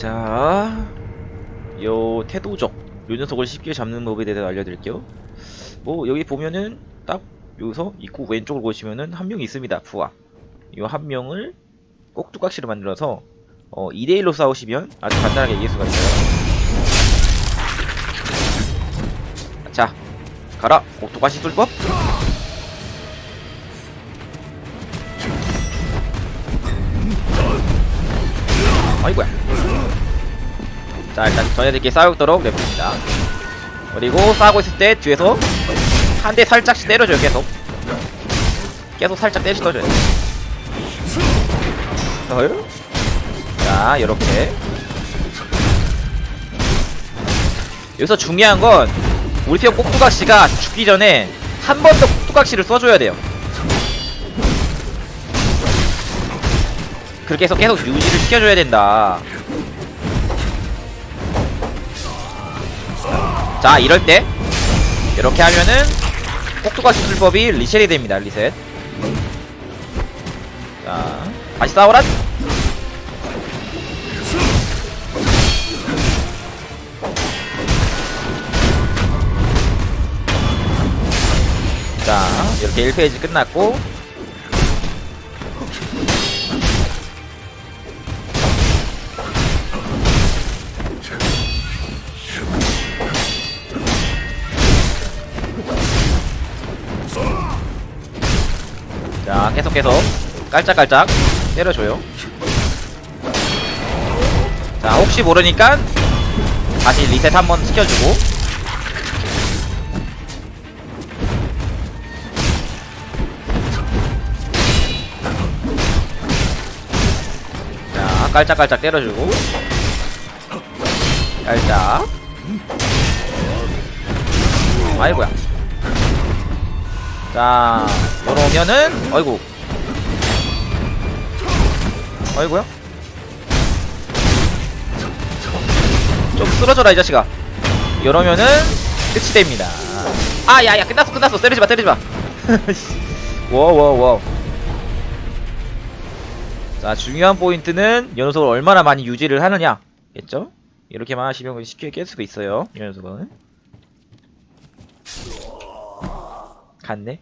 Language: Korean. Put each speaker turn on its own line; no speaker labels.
자, 요 태도적 요 녀석을 쉽게 잡는 법에 대해서 알려드릴게요. 뭐 여기 보면은 딱 여기서 입구 왼쪽을 보시면은 한 명이 있습니다. 부하. 요한 명을 꼭두각시로 만들어서 어 2대1로 싸우시면 아주 간단하게 이길 수가 있어요. 자, 가라 꼭두각시 술법. 아이고야. 자 일단 전해들끼리 싸우도록 냅둡니다. 그리고 싸우고 있을 때 뒤에서 한 대 살짝씩 때려줘요 계속. 계속 살짝 때려줘요. 헐? 자 이렇게. 여기서 중요한 건 우리 팀 꼭두각시가 죽기 전에 한 번 더 꼭두각시를 써줘야 돼요. 그렇게 해서 계속 유지를 시켜줘야 된다. 자, 이럴 때 이렇게 하면은 꼭두각시 술법이 리셋이 됩니다. 리셋. 자, 다시 싸워라. 자, 이렇게 1페이지 끝났고 자, 계속 계속 깔짝깔짝 때려줘요. 자, 혹시 모르니까 다시 리셋 한번 시켜주고. 자, 깔짝깔짝 때려주고. 깔짝. 아이고야. 자, 이러면은, 어이구. 어이구야. 좀 쓰러져라, 이 자식아. 이러면은, 끝이 됩니다. 아, 야, 야, 끝났어, 끝났어. 때리지 마, 때리지 마. 워, 워, 워. 자, 중요한 포인트는, 이 녀석을 얼마나 많이 유지를 하느냐. 겠죠? 이렇게만 하시면 쉽게 깰 수가 있어요. 이 녀석은. 갔네?